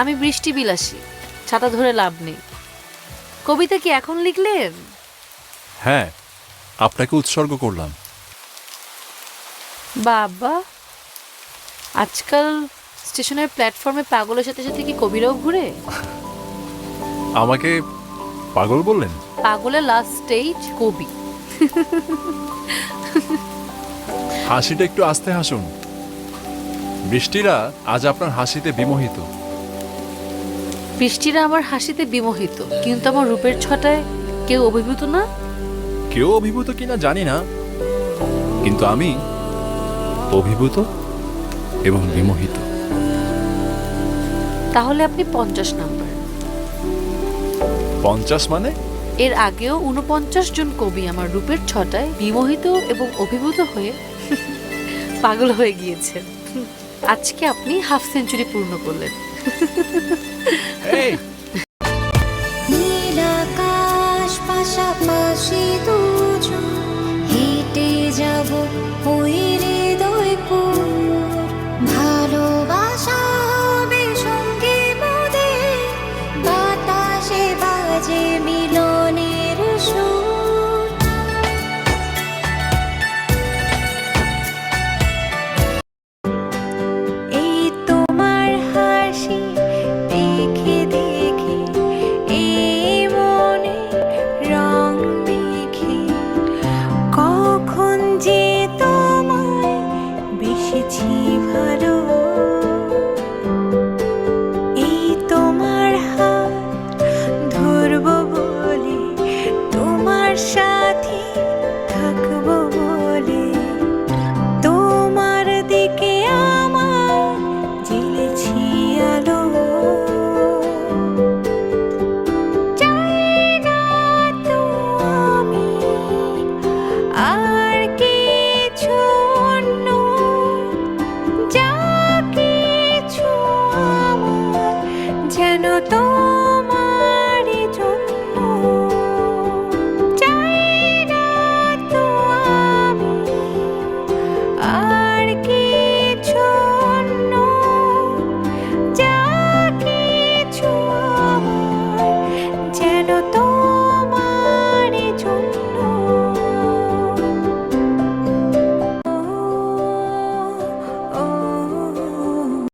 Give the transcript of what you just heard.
আমি বৃষ্টি বিলাসী ছাতা ধরে লাভ নেই। কবিতা কি এখন লিখলেন? হ্যাঁ আপনাকে উৎসর্গ করলাম। বাবা আজকাল স্টেশনের প্ল্যাটফর্মে পাগলের সাথে সাথে কি কবিরাও ঘুরে? আমাকে পাগল বললেন? পাগলের লাস্ট স্টেজ কবি। হাসিটা একটু আস্তে হাসুন। বৃষ্টিরা আজ আপনার হাসিতে বিমোহিত। বৃষ্টিরা আমার হাসিতে বিমোহিত কিন্তু আমার রূপের ছটায় কেউ অভিভূত না? কেউ অভিভূত কিনা জানি না কিন্তু আমি অভিভূত এবং বিমোহিত। তাহলে আপনি পঞ্চাশ নাম্বার। পঞ্চাশ মানে? এর আগেও উনপঞ্চাশ জন কবি আমার রূপের ছটায় বিমোহিত এবং অভিভূত হয়ে পাগল হয়ে গিয়েছেন। আজকে আপনি হাফ সেঞ্চুরি পূর্ণ করলেন। এই নীল আকাশ পাশাপাশি হেঁটে যাব ওই হৃদয়পুর। ভালোবাসা হবে সঙ্গে মোদের। বাতাসে বাজে মিল tú.